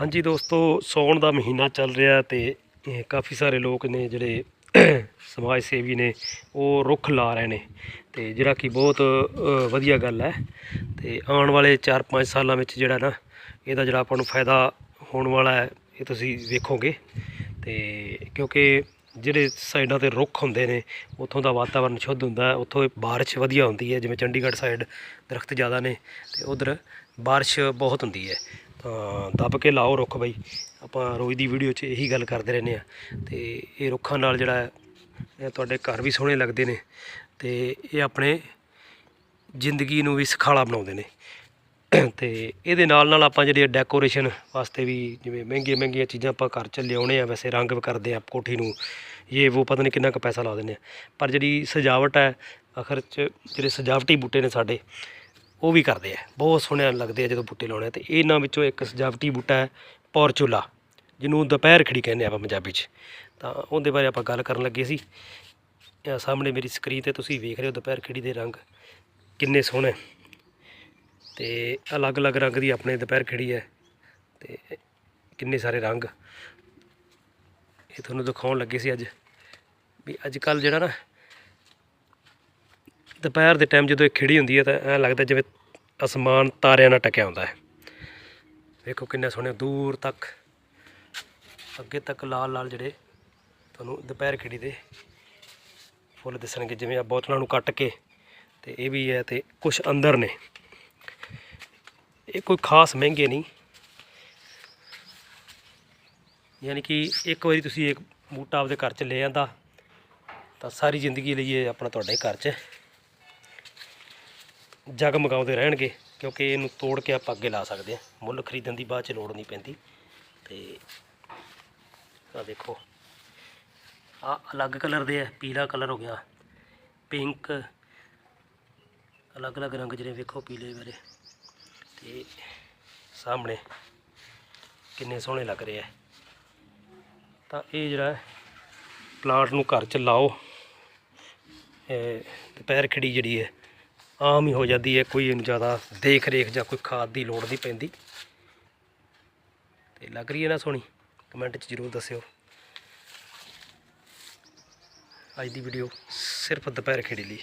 ਹਾਂਜੀ ਦੋਸਤੋ, ਸੌਣ ਦਾ ਮਹੀਨਾ ਚੱਲ ਰਿਹਾ ਤੇ ਕਾਫੀ ਸਾਰੇ ਲੋਕ ਨੇ ਜਿਹੜੇ ਸਮਾਜ ਸੇਵੀ ਨੇ, ਉਹ ਰੁੱਖ ਲਾ ਰਹੇ ਨੇ। ਤੇ ਜਿਹੜਾ ਕਿ ਬਹੁਤ ਵਧੀਆ ਗੱਲ ਹੈ। ਤੇ ਆਉਣ ਵਾਲੇ 4-5 ਸਾਲਾਂ ਵਿੱਚ ਜਿਹੜਾ ਨਾ, ਇਹਦਾ ਜਿਹੜਾ ਆਪਾਂ ਨੂੰ ਫਾਇਦਾ ਹੋਣ ਵਾਲਾ ਹੈ, ਇਹ ਤੁਸੀਂ ਵੇਖੋਗੇ। ਤੇ ਕਿਉਂਕਿ ਜਿਹੜੇ ਸਾਈਡਾਂ ਤੇ ਰੁੱਖ ਹੁੰਦੇ ਨੇ, ਉੱਥੋਂ ਦਾ ਵਾਤਾਵਰਨ ਸ਼ੁੱਧ ਹੁੰਦਾ ਉੱਥੋਂ ਬਾਰਿਸ਼ ਵਧੀਆ ਹੁੰਦੀ ਹੈ, ਜਿਵੇਂ ਚੰਡੀਗੜ੍ਹ ਸਾਈਡ ਦਰਖਤ ਜ਼ਿਆਦਾ ਨੇ, ਤੇ ਉਧਰ ਬਾਰਿਸ਼ ਬਹੁਤ ਹੁੰਦੀ ਹੈ। ਤਾਂ ਦੱਬ ਕੇ ਲਾਓ ਰੁੱਖ ਬਈ। ਆਪਾਂ ਰੋਜ਼ ਦੀ ਵੀਡੀਓ 'ਚ ਇਹੀ ਗੱਲ ਕਰਦੇ ਰਹਿੰਦੇ ਆ ਤੇ ਇਹ ਰੁੱਖਾਂ ਨਾਲ ਜਿਹੜਾ ਇਹ ਤੁਹਾਡੇ ਘਰ ਵੀ ਸੋਹਣੇ ਲੱਗਦੇ ਨੇ ਤੇ ਇਹ ਆਪਣੇ ਜ਼ਿੰਦਗੀ ਨੂੰ ਵੀ ਸੁਖਾਲਾ ਬਣਾਉਂਦੇ ਨੇ। ਤੇ ਇਹਦੇ ਨਾਲ ਨਾਲ ਆਪਾਂ ਜਿਹੜੀ ਡੈਕੋਰੇਸ਼ਨ ਵਾਸਤੇ ਵੀ ਜਿਵੇਂ ਮਹਿੰਗੀਆਂ ਮਹਿੰਗੀਆਂ ਚੀਜ਼ਾਂ ਆਪਾਂ ਘਰ 'ਚ ਲਿਆਉਣੇ ਆ, ਵੈਸੇ ਰੰਗ ਕਰਦੇ ਆ ਕੋਠੀ ਨੂੰ। ਇਹ ਉਹ ਪਤਾ ਨਹੀਂ ਕਿੰਨਾ ਕੁ ਪੈਸਾ ਲਾ ਦਿੰਦੇ ਆ। ਪਰ ਜਿਹੜੀ ਸਜਾਵਟ ਹੈ ਆਖਰ 'ਚ ਜਿਹੜੇ ਸਜਾਵਟੀ ਬੂਟੇ ਨੇ ਸਾਡੇ ਉਹ ਵੀ ਕਰਦੇ ਆ। ਬਹੁਤ ਸੋਹਣੇ ਲੱਗਦੇ ਆ ਜਦੋਂ ਬੂਟੇ ਲਾਉਣੇ ਆ ਤੇ ਇਹਨਾਂ ਵਿੱਚੋਂ ਇੱਕ ਸਜਾਵਟੀ ਬੂਟਾ ਹੈ, ਪੌਰਚੂਲਾ, ਜਿਹਨੂੰ ਦੁਪਹਿਰ ਖੜੀ ਕਹਿੰਦੇ ਆ ਆਪਾਂ ਪੰਜਾਬੀ 'ਚ। ਤਾਂ ਉਹਦੇ ਬਾਰੇ ਆਪਾਂ ਗੱਲ ਕਰਨ ਲੱਗੇ ਸੀ। ਇਹ ਸਾਹਮਣੇ ਮੇਰੀ ਸਕਰੀਨ ਤੇ ਤੁਸੀਂ ਵੇਖ ਰਹੇ ਹੋ ਦੁਪਹਿਰ ਖੜੀ ਦੇ ਰੰਗ ਕਿੰਨੇ ਸੋਹਣੇ। ਤੇ ਅਲੱਗ-ਅਲੱਗ ਰੰਗ ਦੀ ਆਪਣੇ ਦੁਪਹਿਰ ਖੜੀ ਹੈ ਤੇ ਕਿੰਨੇ ਸਾਰੇ ਰੰਗ। ਇਹ ਤੁਹਾਨੂੰ ਦਿਖਾਉਣ ਲੱਗੇ ਸੀ ਅੱਜ। ਵੀ ਅੱਜ ਕੱਲ ਜਿਹੜਾ ਨਾ ਦੁਪਹਿਰ ਦੇ ਟਾਈਮ ਜਦੋਂ ਇਹ ਖਿੜੀ ਹੁੰਦੀ ਹੈ ਤਾਂ ਐਂ ਲੱਗਦਾ ਜਿਵੇਂ ਅਸਮਾਨ ਤਾਰਿਆਂ ਨਾਲ ਟਕਿਆ ਹੁੰਦਾ ਹੈ। ਵੇਖੋ ਕਿੰਨੇ ਸੋਹਣੇ ਦੂਰ ਤੱਕ, ਅੱਗੇ ਤੱਕ ਲਾਲ ਲਾਲ ਜਿਹੜੇ ਤੁਹਾਨੂੰ ਦੁਪਹਿਰ ਖਿੜੀ ਦੇ ਫੁੱਲ ਦਿਸਣਗੇ, ਜਿਵੇਂ ਆ ਬੋਤਲਾਂ ਨੂੰ ਕੱਟ ਕੇ ਤੇ ਇਹ ਵੀ ਹੈ ਤੇ ਕੁਝ ਅੰਦਰ ਨੇ। ਇਹ ਕੋਈ ਖਾਸ ਮਹਿੰਗੇ ਨਹੀਂ। ਯਾਨੀ ਕਿ ਇੱਕ ਵਾਰੀ ਤੁਸੀਂ ਇੱਕ ਬੂਟਾ ਆਪਦੇ ਘਰ 'ਚ ਲੈ ਆਂਦਾ, ਤਾਂ ਸਾਰੀ ਜ਼ਿੰਦਗੀ ਲਈ ਇਹ ਆਪਣਾ ਤੁਹਾਡੇ ਘਰ 'ਚ ਜਗਮਗਾਉਂਦੇ ਰਹਿਣਗੇ, ਕਿਉਂਕਿ ਇਹਨੂੰ ਤੋੜ ਕੇ ਆਪਾਂ ਅੱਗੇ ਲਾ ਸਕਦੇ ਹਾਂ। ਮੁੱਲ ਖਰੀਦਣ ਦੀ ਬਾਅਦ 'ਚ ਲੋੜ ਨਹੀਂ ਪੈਂਦੀ। ਤੇ ਆ ਦੇਖੋ ਆ ਅਲੱਗ ਕਲਰ ਦੇ ਆ, ਪੀਲਾ ਕਲਰ ਹੋ ਗਿਆ, ਪਿੰਕ ਅਲੱਗ-ਅਲੱਗ ਰੰਗ ਜਿਹੜੇ ਵੇਖੋ ਪੀਲੇ ਵਾਲੇ। ਤੇ ਸਾਹਮਣੇ ਕਿੰਨੇ ਸੋਹਣੇ ਲੱਗ ਰਹੇ ਆ। ਤਾਂ ਇਹ ਜਿਹੜਾ ਪਲਾਂਟ ਨੂੰ ਘਰ ਚ ਲਾਓ। ਦੁਪਹਿਰ ਖਿੜੀ ਜਿਹੜੀ ਹੈ ਆਮ ਹੀ ਹੋ ਜਾਂਦੀ ਹੈ, ਕੋਈ ਇਹਨੂੰ ਜ਼ਿਆਦਾ ਦੇਖ ਰੇਖ ਜਾਂ ਕੋਈ ਖਾਦ ਦੀ ਲੋੜ ਨਹੀਂ ਪੈਂਦੀ। ਤੇ ਲੱਗ ਰਹੀ ਹੈ ਨਾ ਸੋਹਣੀ? ਕਮੈਂਟ 'ਚ ਜ਼ਰੂਰ ਦੱਸਿਓ। ਅੱਜ ਦੀ ਵੀਡੀਓ ਸਿਰਫ ਦੁਪਹਿਰ ਖੜੀ ਲਈ।